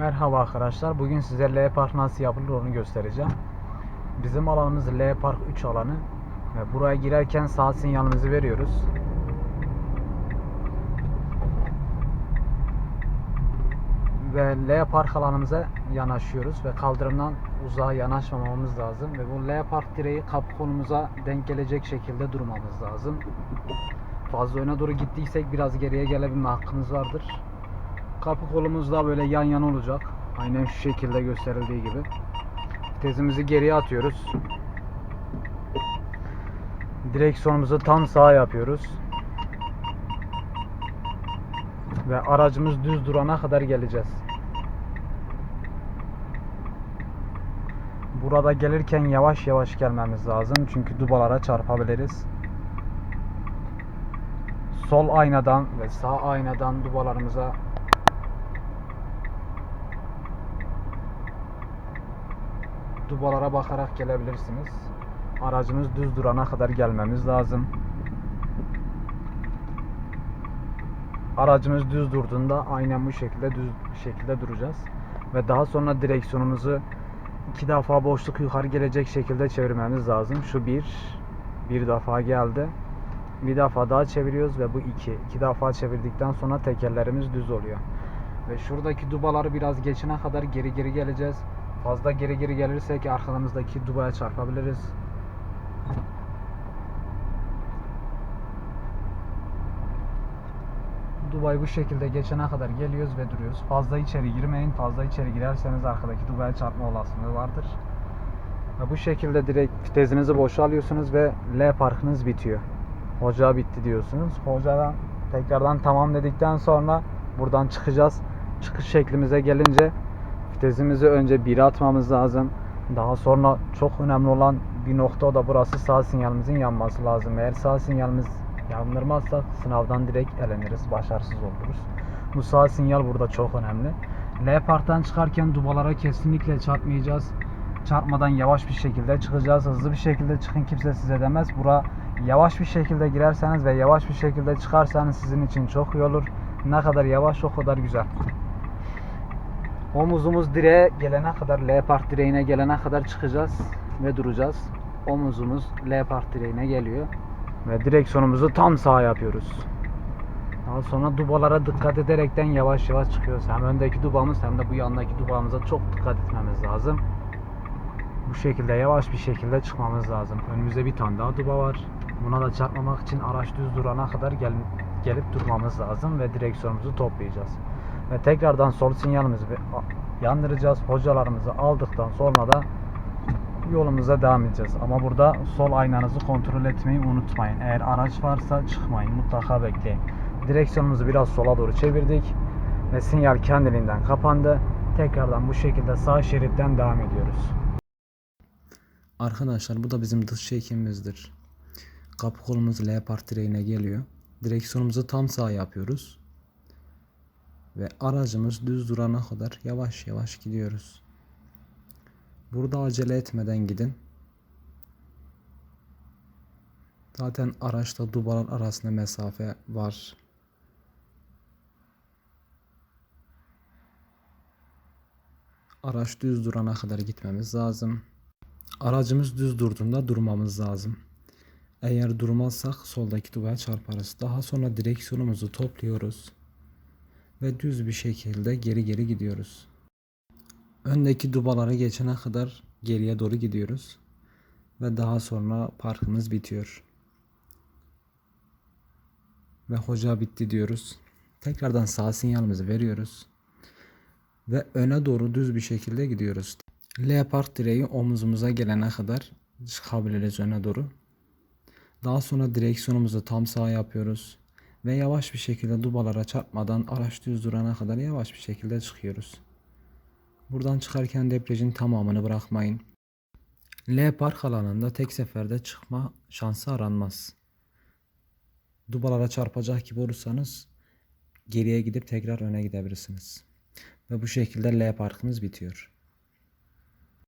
Merhaba arkadaşlar. Bugün size L Park nasıl yapılır onu göstereceğim. Bizim alanımız L Park 3 alanı. Buraya girerken sağ sinyalimizi veriyoruz. Ve L Park alanımıza yanaşıyoruz ve kaldırımdan uzağa yanaşmamamız lazım. Ve bu L Park direği kapı konumuza denk gelecek şekilde durmamız lazım. Fazla öne doğru gittiysek biraz geriye gelebilme hakkımız vardır. Kapı kolumuz da böyle yan yana olacak. Aynen şu şekilde gösterildiği gibi. Vitesimizi geriye atıyoruz. Direksiyonumuzu tam sağa yapıyoruz. Ve aracımız düz durana kadar geleceğiz. Burada gelirken yavaş yavaş gelmemiz lazım. Çünkü dubalara çarpabiliriz. Sol aynadan ve sağ aynadan dubalarımıza dubalara bakarak gelebilirsiniz. Aracımız düz durana kadar gelmemiz lazım. Aracımız düz durduğunda aynen bu şekilde düz şekilde duracağız. Ve daha sonra direksiyonumuzu iki defa boşluk yukarı gelecek şekilde çevirmemiz lazım. Şu bir, bir defa geldi. Bir defa daha çeviriyoruz ve bu iki. İki defa çevirdikten sonra tekerlerimiz düz oluyor. Ve şuradaki dubaları biraz geçene kadar geri geri geleceğiz. Fazla geri geri gelirsek arkamızdaki dubaya çarpabiliriz. Dubayı bu şekilde geçene kadar geliyoruz ve duruyoruz. Fazla içeri girmeyin. Fazla içeri girerseniz arkadaki dubaya çarpma olasılığı vardır. Ve bu şekilde direkt vitesinizi boşa alıyorsunuz ve L parkınız bitiyor. Hoca bitti diyorsunuz. Hocadan tekrardan tamam dedikten sonra buradan çıkacağız. Çıkış şeklimize gelince vitesimizi önce 1'e atmamız lazım. Daha sonra çok önemli olan bir nokta o da burası sağ sinyalimizin yanması lazım. Eğer sağ sinyalimiz yandırmazsak sınavdan direkt eleniriz, başarısız oluruz. Bu sağ sinyal burada çok önemli. L parktan çıkarken dubalara kesinlikle çarpmayacağız. Çarpmadan yavaş bir şekilde çıkacağız. Hızlı bir şekilde çıkın kimse size demez. Bura yavaş bir şekilde girerseniz ve yavaş bir şekilde çıkarsanız sizin için çok iyi olur. Ne kadar yavaş o kadar güzel. Omuzumuz direğe gelene kadar, L park direğine gelene kadar çıkacağız ve duracağız. Omuzumuz L park direğine geliyor. Ve direksiyonumuzu tam sağa yapıyoruz. Daha sonra dubalara dikkat ederekten yavaş yavaş çıkıyoruz. Hem öndeki dubamız hem de bu yandaki dubamıza çok dikkat etmemiz lazım. Bu şekilde yavaş bir şekilde çıkmamız lazım. Önümüzde bir tane daha duba var. Buna da çarpmamak için araç düz durana kadar gel, gelip durmamız lazım ve direksiyonumuzu toplayacağız. Ve tekrardan sol sinyalimizi yandıracağız. Hocalarımızı aldıktan sonra da yolumuza devam edeceğiz. Ama burada sol aynanızı kontrol etmeyi unutmayın. Eğer araç varsa çıkmayın. Mutlaka bekleyin. Direksiyonumuzu biraz sola doğru çevirdik. Ve sinyal kendiliğinden kapandı. Tekrardan bu şekilde sağ şeritten devam ediyoruz. Arkadaşlar bu da bizim dış çekimimizdir. Kapı kolumuz L direğine geliyor. Direksiyonumuzu tam sağ yapıyoruz. Ve aracımız düz durana kadar yavaş yavaş gidiyoruz. Burada acele etmeden gidin. Zaten araçla dubalar arasında mesafe var. Araç düz durana kadar gitmemiz lazım. Aracımız düz durduğunda durmamız lazım. Eğer durmazsak soldaki duvara çarparız. Daha sonra direksiyonumuzu topluyoruz ve düz bir şekilde geri geri gidiyoruz. Öndeki dubaları geçene kadar geriye doğru gidiyoruz ve daha sonra parkımız bitiyor. Ve hoca bitti diyoruz. Tekrardan sağ sinyalimizi veriyoruz ve öne doğru düz bir şekilde gidiyoruz. L park direği omuzumuza gelene kadar çıkabiliriz öne doğru. Daha sonra direksiyonumuzu tam sağa yapıyoruz. Ve yavaş bir şekilde dubalara çarpmadan araç düz durana kadar yavaş bir şekilde çıkıyoruz. Buradan çıkarken debriyajın tamamını bırakmayın. L park alanında tek seferde çıkma şansı aranmaz. Dubalara çarpacak gibi olursanız geriye gidip tekrar öne gidebilirsiniz. Ve bu şekilde L parkımız bitiyor.